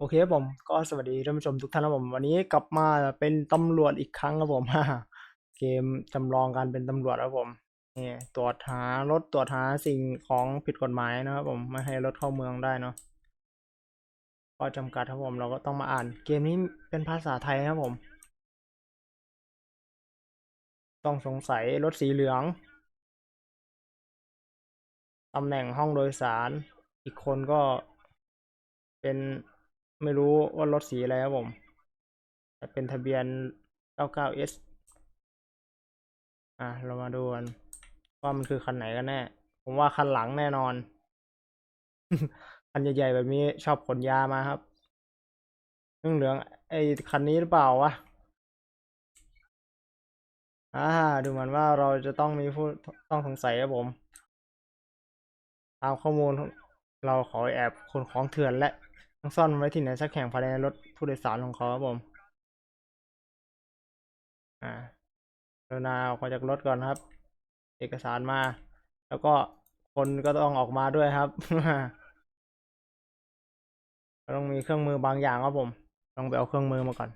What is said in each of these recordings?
โอเคครับผมก็สวัสดีท่านผู้ชมทุกท่านครับผมวันนี้กลับมาเป็นตำรวจอีกครั้งครับผมเกมจำลองการเป็นตำรวจครับผมนี่ตรวจหารถตรวจหาสิ่งของผิดกฎหมายนะครับผมไม่ให้รถเข้าเมืองได้เนาะก็จำกัดครับผมเราก็ต้องมาอ่าน เกมนี้เป็นภาษาไทยครับผม ต้องสงสัยรถสีเหลืองตำแหน่งห้องโดยสาร อีกคนก็เป็น ไม่รู้ว่ารถสีอะไรครับผม แต่เป็นทะเบียน 99S อะ เรามาดูกันว่ามันคือคันไหนกันแน่ ผมว่าคันหลังแน่นอน คันใหญ่ๆแบบนี้ชอบขนยามาครับเรื่องเหลืองไอ้คันนี้หรือเปล่าวะอ่า ดูเหมือนว่าเราจะต้องมีผู้ต้องสงสัยครับผม ตามข้อมูลเราขอแอบขนของเถื่อนและ ต้องซ่อนไว้ที่ไหนสักแห่งภายในรถผู้โดยสารของเขาครับผม อ่าเดินาออกมาจากรถก่อนครับ เอกสารมา แล้วก็คนก็ต้องออกมาด้วยครับต้องมีเครื่องมือบางอย่างครับผมต้องไปเอาเครื่องมือมาก่อน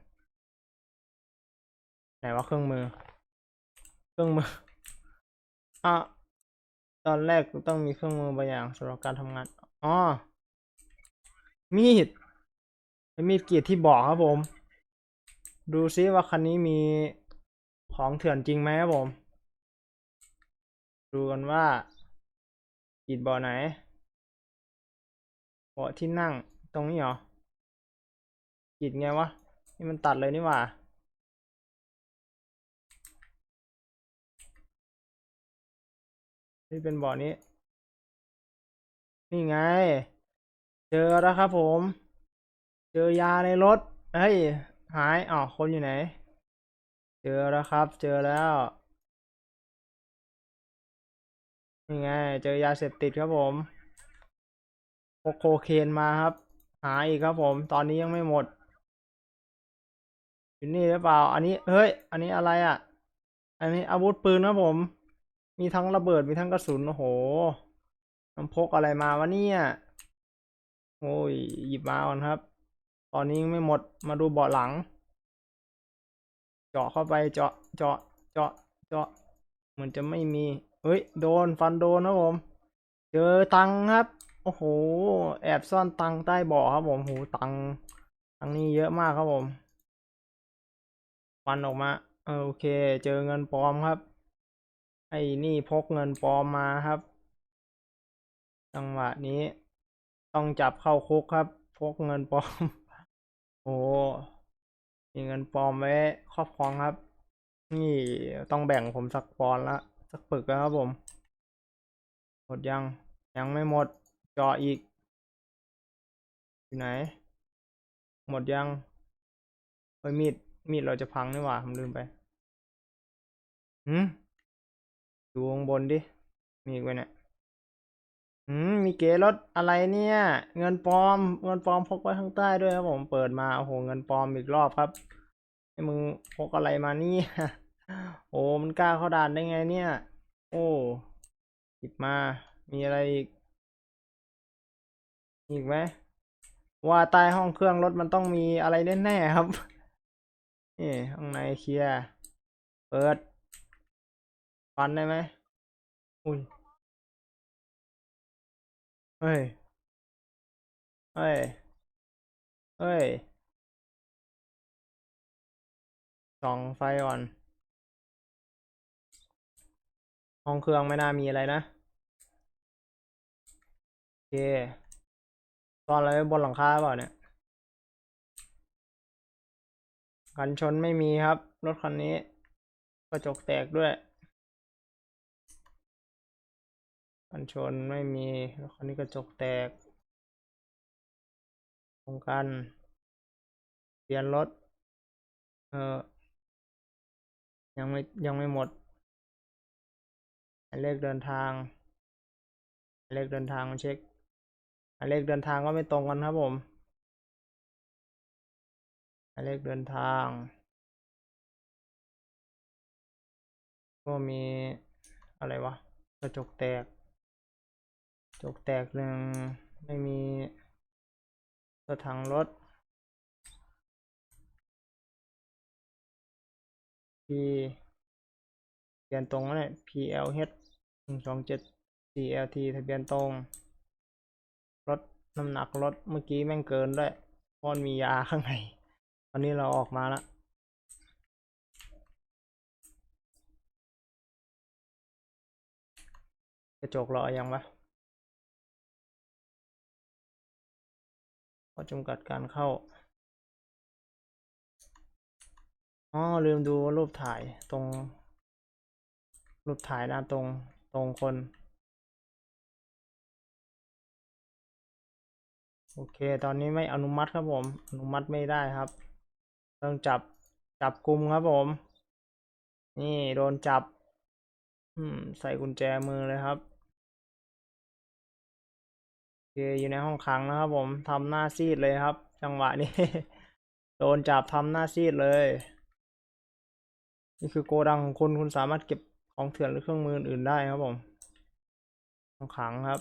ไหนว่าเครื่องมือ เครื่องมืออะตอนแรกต้องมีเครื่องมือบางอย่างสำหรับการทำงานอ๋อ มีดเป็นมีดกรีดที่บอกครับผม ดูซิว่าคันนี้มีของเถื่อนจริงไหมครับผม ดูกันว่ากรีดบ่อไหนเบาที่นั่งตรงนี้เหรอกรีดไงวะ นี่มันตัดเลยนี่หว่านี่เป็นเบาะนี้ นี่ไง เจอแล้วครับผม เจอยาในรถ เฮ้ย หายอ๋อคนอยู่ไหน เจอแล้วครับ เจอแล้วนี่ไง เจอยาเสพติดครับผมพกโคเคนมาครับ หาอีกครับผม ตอนนี้ยังไม่หมด อยู่นี่หรือเปล่า อันนี้ เฮ้ย อันนี้อะไรอะ อันนี้อาวุธปืนครับผม มีทั้งระเบิด มีทั้งกระสุน โอ้โหมันพกอะไรมาวะเนี่ย โอ้ยหยิบมาก่อนครับ ตอนนี้ยังไม่หมดมาดูเบาะหลัง เจาะเข้าไปเจาะเจาะเจาะเจาะเหมือนจะไม่มีเฮ้ยโดนฟันโดนครับผม เจอตังครับ โอ้โห แอบซ่อนตังใต้เบาะครับผมโหตังตังนี่เยอะมากครับผมฟันออกมาโอเค เจอเงินปลอมครับ ไอ้นี่พกเงินปลอมมาครับ จังหวะนี้ ต้องจับเข้าคุกครับ พกเงินปลอม โอ้มีเงินปลอมไว้ครอบครองครับ นี่ต้องแบ่งผมสักปอนละสักปึกแล้วครับผม หมดยัง ยังไม่หมดจาะอีก อยู่ไหน หมดยังเฮ้ยมีด มีดเราจะพังนี่หว่าผมลืมไปหืมดูข้างบนดิ มีอีกไหมเนี่ย หืม มีเก๋รถอะไรเนี่ย เงินปลอม เงินปลอมพกไว้ข้างใต้ด้วยครับผมเปิดมา โอ้โห เงินปลอมอีกรอบครับไอ้มึงพกอะไรมาเนี่ยโอ้มันกล้าเข้าด่านได้ไงเนี่ย โอ้หยิบมา มีอะไรอีก อีกไหมว่าใต้ห้องเครื่องรถมันต้องมีอะไรแน่ๆครับ นี่ข้างในเคลียร์ เปิด ฟันได้ไหมอุ้ย เฮ้ย เฮ้ย เฮ้ยส่องไฟก่อน ห้องเครื่องไม่น่ามีอะไรนะ โอเค ตอนอะไรบนหลังคาเปล่าเนี่ย กันชนไม่มีครับ รถคันนี้ กระจกแตกด้วย กันชนไม่มีรถคันนี้กระจกแตกตรงกันเปลี่ยนรถ เออ ยังไม่ยังไม่หมดหมายเลขเดินทางหมายเลขเดินทางมาเช็คหมายเลขเดินทางก็ไม่ตรงกันครับผมหมายเลขเดินทาง ก็มีอะไรวะ กระจกแตก จกแตกหนึ่งไม่มีตัวถังรถพีเปลี่ยนตรงนั่นแหละ PLH หนึ่งสองเจ็ด CLT ทะเบียนตรง รถน้ำหนักรถเมื่อกี้แม่งเกินด้วยพอนมียาข้างในตอนนี้เราออกมาละกระจกรอยังปะ ข้อจำกัดการเข้า อ๋อ ลืมดูรูปถ่ายตรง รูปถ่ายหน้าตรงตรงคน โอเค ตอนนี้ไม่อนุมัติครับผม อนุมัติไม่ได้ครับ ต้องจับจับกลุ่มครับผม นี่โดนจับ อืม ใส่กุญแจมือเลยครับ เคอยู่ในห้องขังนะครับผมทำหน้าซีดเลยครับ จังหวะนี้ โดนจับทำหน้าซีดเลย นี่คือโกดังของคุณคุณสามารถเก็บของเถื่อนหรือเครื่องมืออื่นได้ครับผมห้องขังครับ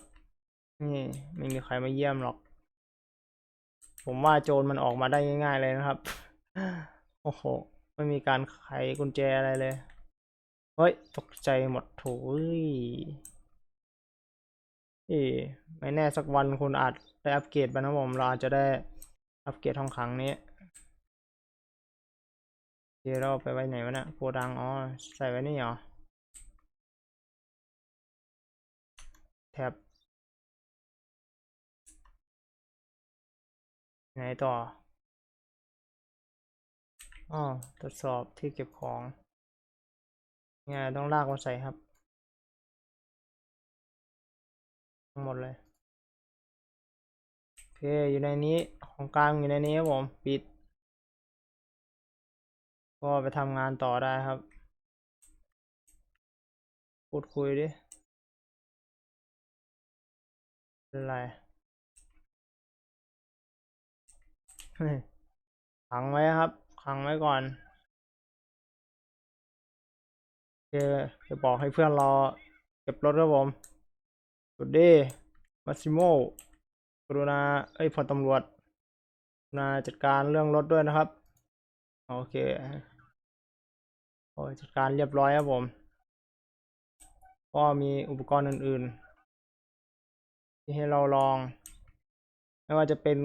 นี่ไม่มีใครมาเยี่ยมหรอก ผมว่าโจรมันออกมาได้ง่าย ๆ เลยนะครับ โอ้โห ไม่มีการไขกุญแจอะไรเลย เฮ้ย ตกใจหมดโถย เอ้ไม่แน่สักวันคุณอาจได้อัปเกรดไปนะผม เราอาจจะได้อัปเกรดห้องขังนี้เดี๋ยวเราไปไว้ไหนวะเนี่ยโกดังอ๋อใส่ไว้นี่เหรอแท็บไหนต่ออ๋อตรวจสอบที่เก็บของไงต้องลากมาใส่ครับ หมดเลยโอเคอยู่ในนี้ของกลางอยู่ในนี้ครับผมปิด ก็ไปทำงานต่อได้ครับพูดคุยดิเป็นไรขังไว้ครับ ขังไว้ก่อนโอเคจะบอกให้เพื่อนรอเก็บรถครับผม สวัสดีมาซิโมกรุณาเอ้ยพลตำรวจกรุณาจัดการเรื่องรถด้วยนะครับ โอเคโอ้ยจัดการเรียบร้อยครับผม ก็มีอุปกรณ์อื่น ๆ ที่ให้เราลอง ไม่ว่าจะเป็น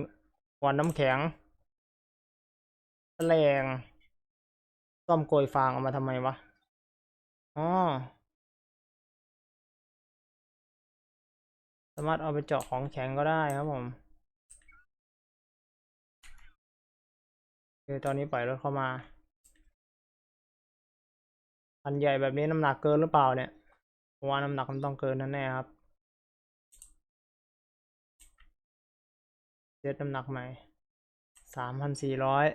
ขวดน้ำแข็งแฉลงซ่อมโกยฟางเอามาทำไมวะ อ๋อ สามารถเอาไปเจาะของแข็งก็ได้ครับผมคือตอนนี้ปล่อยรถเข้ามาคันใหญ่แบบนี้น้ำหนักเกินหรือเปล่าเนี่ยว่าน้ำหนักมันต้องเกินนั่นแน่ครับเซตน้ำหนักใหม่สามพันสี่ร้อย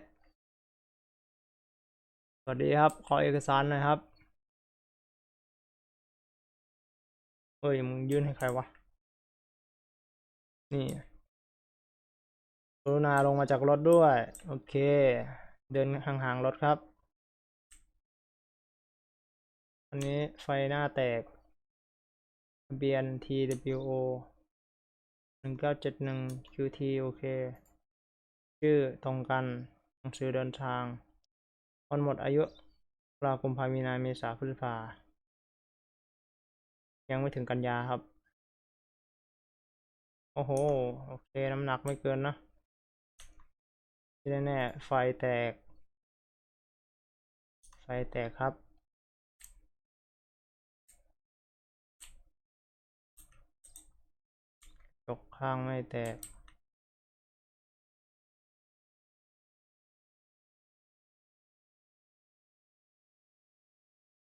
สวัสดีครับ ขอเอกสารหน่อยครับ เอ้ยมึงยื่นให้ใครวะ นี่กรุณาลงมาจากรถด้วย โอเค เดินห่างๆรถครับ อันนี้ไฟหน้าแตกทะเบียน TWO หนึ่งเก้าเจ็ดหนึ่ง QT โอเค ชื่อตรงกันหนังสือเดินทางวันหมดอายุรากุมภามีนาเมษาพฤษภายังไม่ถึงกันยาครับ โอ้โห โอเค น้ำหนักไม่เกินนะที่แน่ๆไฟแตก ไฟแตกครับ ตกข้างไม่แตก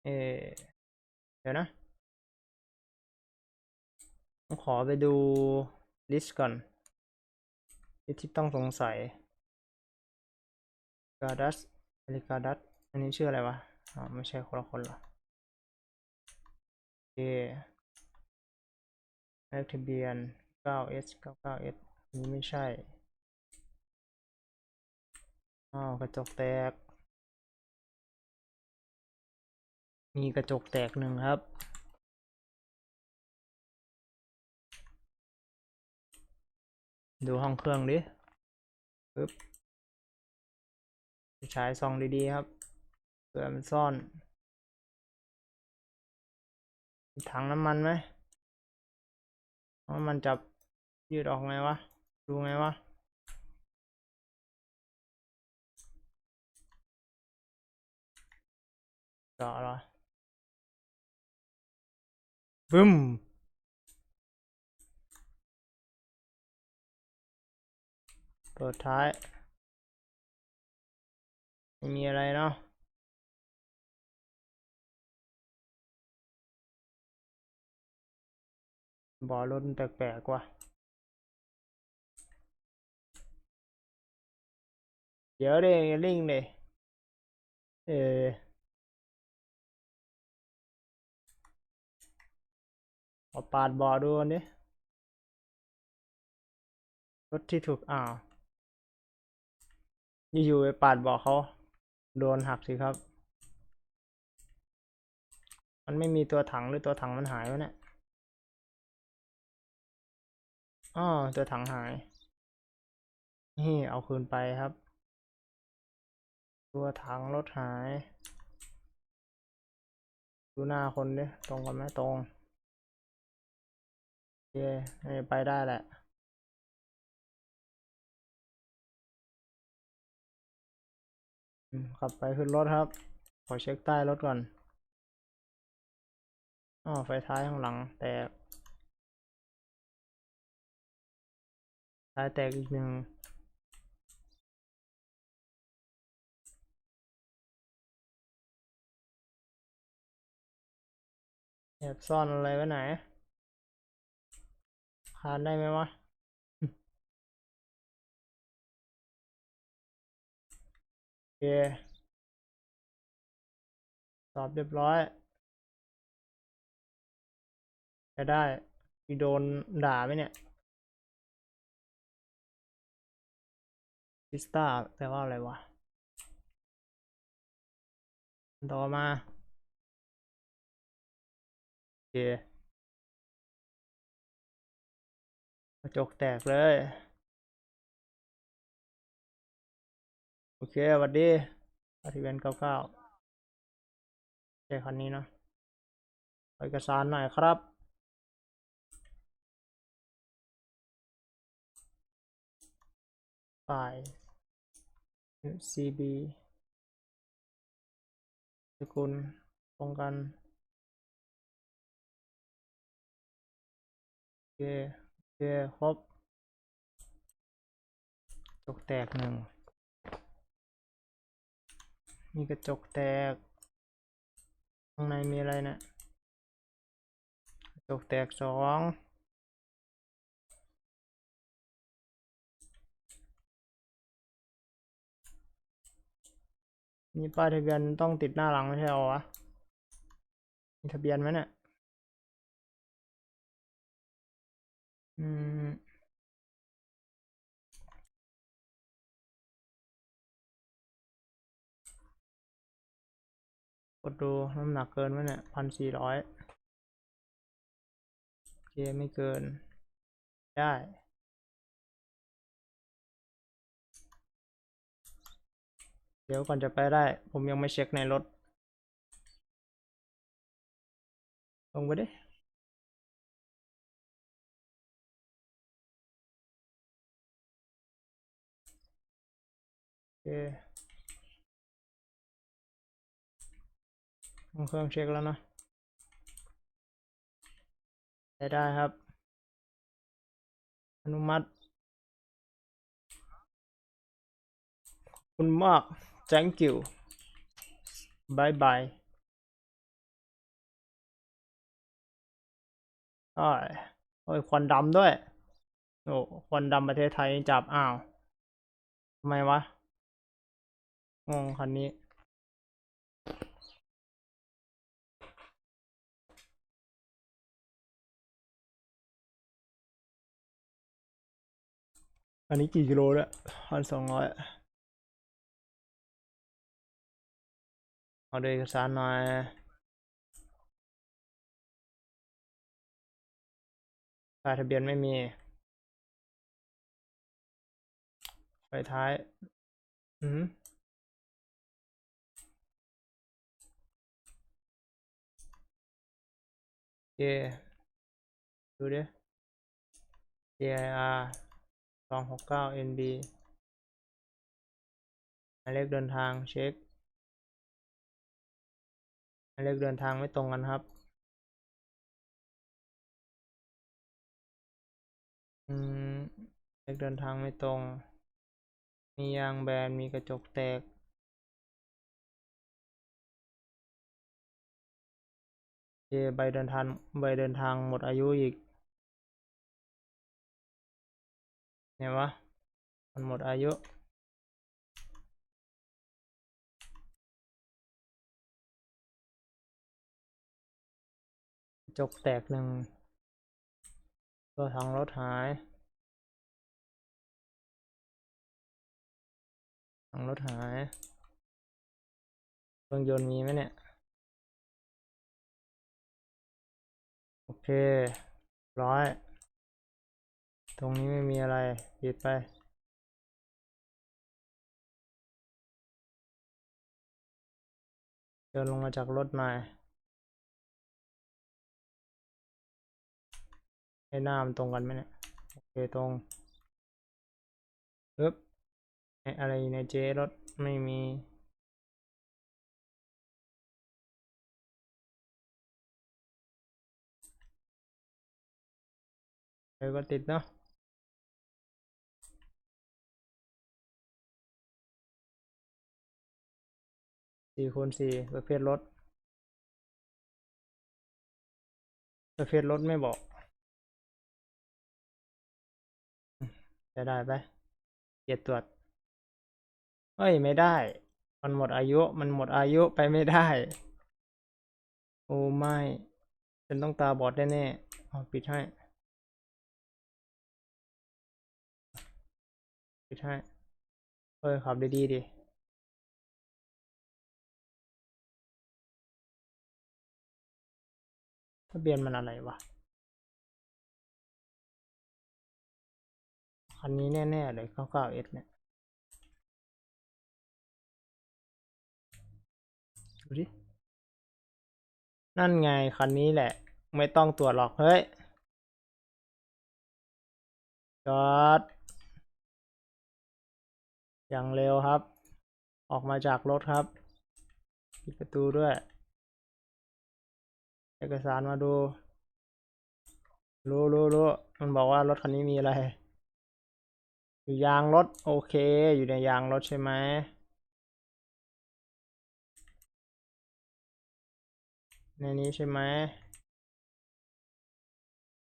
เออเดี๋ยวนะผมขอไปดู ลิสต์ก่อนลิทที่ต้องสงสัยกาดัสอลิกาดัสอันนี้ชื่ออะไรวะอ๋อไม่ใช่คนละคนเหรอโอเคเลขทะเบียน 9S 99S อันนี้ไม่ใช่อ้าวกระจกแตก มีกระจกแตกหนึ่งครับ ดูห้องเครื่องดิปึ๊บใช้ซองดีๆครับเผื่อมันซ่อน ถังน้ำมันไหมถังน้ำมันจับยืดออกไงวะ ดูไงวะเจาะเหรอบึ้ม เปิดท้าย ไม่มีอะไรเนาะบ่อรถมันแปลกๆว่ะเดี๋ยวดิอย่าลิงดิเออปาดบ่อดูนดิรถที่ถูก อ้าว อยู่ๆไปปาดบ่อเขาโดนหักสิครับ มันไม่มีตัวถังหรือตัวถังมันหายวะเนี่ยอ๋อตัวถังหาย นี่เอาคืนไปครับ ตัวถังรถหาย ดูหน้าคนดิตรงกันไหมตรงโอเคให้ไปได้แหละ ขับไปขึ้นรถครับ ขอเช็คใต้รถก่อนอ๋อไฟท้ายข้างหลังแตกท้ายแตกอีกหนึ่งแอบซ่อนอะไรไว้ไหนคานได้ไหมวะ เคสอบเรียบร้อยจะได้มีโดนด่าไหมเนี่ยพิสตาแปลว่าอะไรวะ ต่อมาโอเคกระจกแตกเลย โอเคสวัสดีปฏิเวนเก้าเก้าใช่คันนี้เนาะเอกสารหน่อยครับ ฝ่าย CB สกุลตรงกันโอเคโอเคครบกระจกแตกหนึ่ง มีกระจกแตก ข้างในมีอะไรนะกระจกแตกสองมีป้ายทะเบียนต้องติดหน้าหลังไม่ใช่หรอวะ มีทะเบียนไหมเนี่ย อืม ดดูน้ำหนักเกินไหมเนี่ยพันสี่ร้อยโอเคไม่เกิน ได้เดี๋ยวก่อนจะไปได้ ผมยังไม่เช็คในรถ ลงไปดิ โอเค ลงเครื่องเช็คแล้วนะได้ได้ครับ อนุมัติ คุณมาก thank you bye bye อ้ายโอ้ยควันดำด้วย โอ้ควันดำประเทศไทยจับอ้าวทำไมวะ งงคันนี้ อันนี้กี่กิโลละพันสองร้อยเอาดูเอกสารหน่อยปลายทะเบียนไม่มีไปท้าย อืมเย่ดูดิ JIR สองหกเก้า NB หมายเลขเดินทางเช็คหมายเลขเดินทางไม่ตรงกันครับ อืมเลขเดินทางไม่ตรง มียางแบน มีกระจกแตกเจใบเดินทางใบเดินทางหมดอายุอีก เนี่ยวะ มันหมดอายุจกแตกหนึ่ง ตัวถังรถหายถังรถหายเครื่องยนต์มีไหมเนี่ย โอเค ร้อย ตรงนี้ไม่มีอะไรปิดไปเดินลงมาจากรถม่ให้หน้ามันตรงกันไหมเนี่ยโอเคตรงปึ๊บไอ้อะไรในเจรถไม่มีเออก็ติดเนาะ สี่คูณสี่ประเภทรถ ประเภทรถไม่บอก จะได้ไหมเกียรติตรวจเอ้ย ไม่ได้ มันหมดอายุ มันหมดอายุไปไม่ได้ โอ้ไม่ฉันต้องตาบอดแน่ๆเอาปิดให้ปิดให้เอ้ยขับดีๆดิ ทะเบียนมันอะไรวะ คันนี้แน่ ๆ เลย 99S เนี่ย ดูดิ นั่นไง คันนี้แหละ ไม่ต้องตรวจหรอก เฮ้ยจอดอย่างเร็วครับ ออกมาจากรถครับ ปิดประตูด้วย เอกสารมาดู รู้รู้รู้มันบอกว่ารถคันนี้มีอะไร อยู่ยางรถ โอเค อยู่ในยางรถใช่ไหมในนี้ใช่ไหม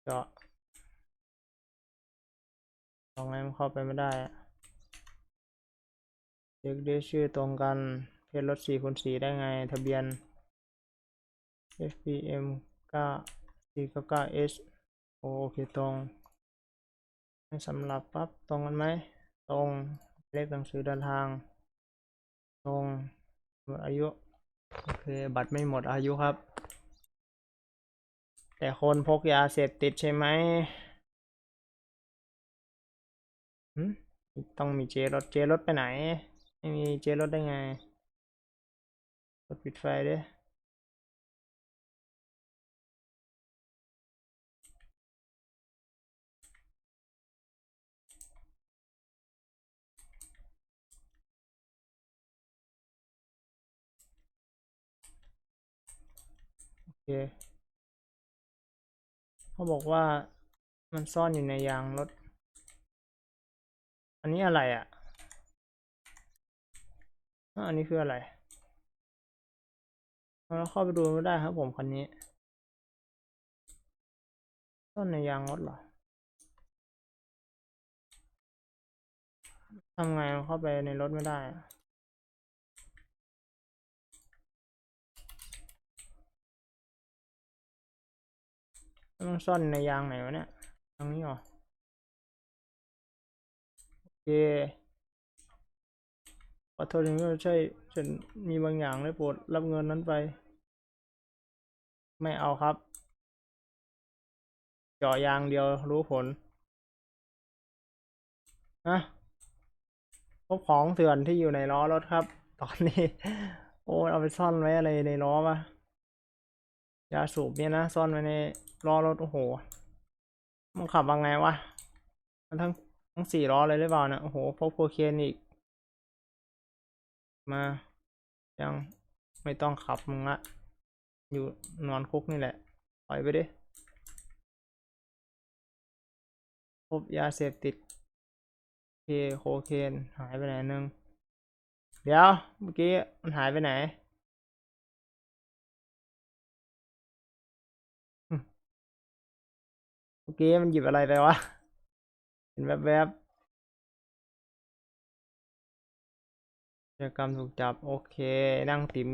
เจาะตรงไหนมันเข้าไปไม่ได้เช็คด้ชื่อตรงกัน เพจรถสี่คูณสี่ได้ไง ทะเบียน FPM 9 4 9 9 S โอเคตรงสำหรับปั๊บตรงกันไหม ตรงเลขหนังสือเดินทาง ตรงหมดอายุ โอเค บัตรไม่หมดอายุครับ แต่คนพกยาเสพติดใช่ไหมหืมต้องมีเจรถเจรถไปไหน ไม่มีเจรถได้ไงกดปิดไฟด้วย เคเขาบอกว่ามันซ่อนอยู่ในยางรถ อันนี้อะไรอะ อันนี้คืออะไร เราเข้าไปดูไม่ได้ครับผมคันนี้ ซ่อนในยางรถเหรอทำไงเข้าไปในรถไม่ได้อะมัน ต้องซ่อนในยางไหนวะเนี่ยทางนี้เหรอโอเคขอโทษทีไม่ใช่ฉันมีบางอย่างได้โปรดรับเงินนั้นไป ไม่เอาครับเจาะยางเดียวรู้ผลนะพบของเถื่อนที่อยู่ในล้อรถครับ ตอนนี้ โอ้เอาไปซ่อนไว้อะไรในล้อปะ ยาสูบเนี่ยนะซ่อนไว้ในล้อรถโอ้โห มันขับว่าไงวะ มันทั้งทั้งสี่ล้อเลยหรือเปล่านี่ยโอ้โหพกโคเคนอีก มา ยังไม่ต้องขับมึงละ อยู่นอนคุกนี่แหละปล่อยไปดิพบยาเสพติดเคโคเคนหายไปไหนนึง เดี๋ยว เมื่อกี้มันหายไปไหน มื่อกี้มันหยิบอะไรไปวะ เห็นแวบๆกิจกรรมถูกจับ โอเค นั่งติ๋ม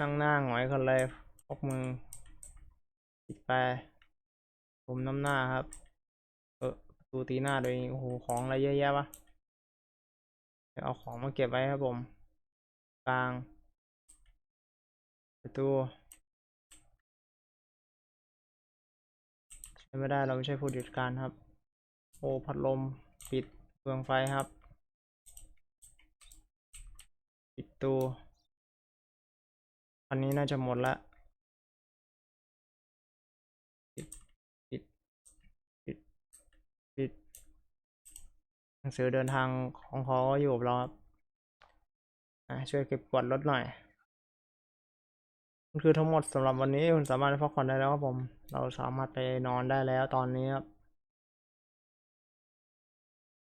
นั่งหน้าหงอยกันเลยพกมือปิดไป ผมน้ำหน้าครับ เออตูตีหน้าโดวยโอ้โหของอะไรเยอะแยะวะเดี๋ยวเอาของมาเก็บไว้ครับผมกลางประตู ไม่ได้เราไม่ใช่ผู้จัดการครับ โอพัดลมปิดเปลืองไฟครับ ปิดตู้อันนี้น่าจะหมดละปิดปิดปิดปิดหนังสือเดินทางของเขาก็อยู่กับเราครับช่วยเก็บกวาดรถหน่อย นั่นคือทั้งหมดสำหรับวันนี้คุณสามารถพักผ่อนได้แล้วครับผม เราสามารถไปนอนได้แล้วตอนนี้ครับ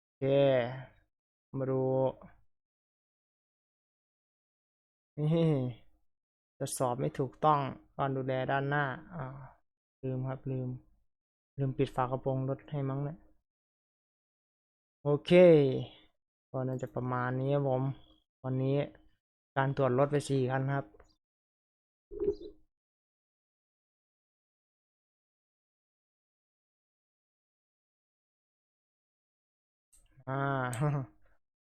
โอเค มาดูนี่จะสอบไม่ถูกต้องก่อนดูแลด้านหน้าอ่าลืมครับลืม ลืมปิดฝากระโปรงรถให้มั้งเนี่ยโอเคก็น่าจะประมาณนี้ครับผม วันนี้การตรวจรถไปสี่คันครับ อ่า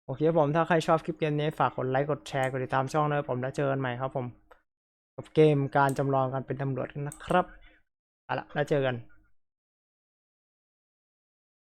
โอเคผมถ้าใครชอบคลิปเกมนี้ฝากกดไลค์กดแชร์กดติดตามช่องเลยผมแล้วเจอกันใหม่ครับผม กับเกมการจำลองการเป็นตำรวจกันนะครับเอาละแล้วเจอกัน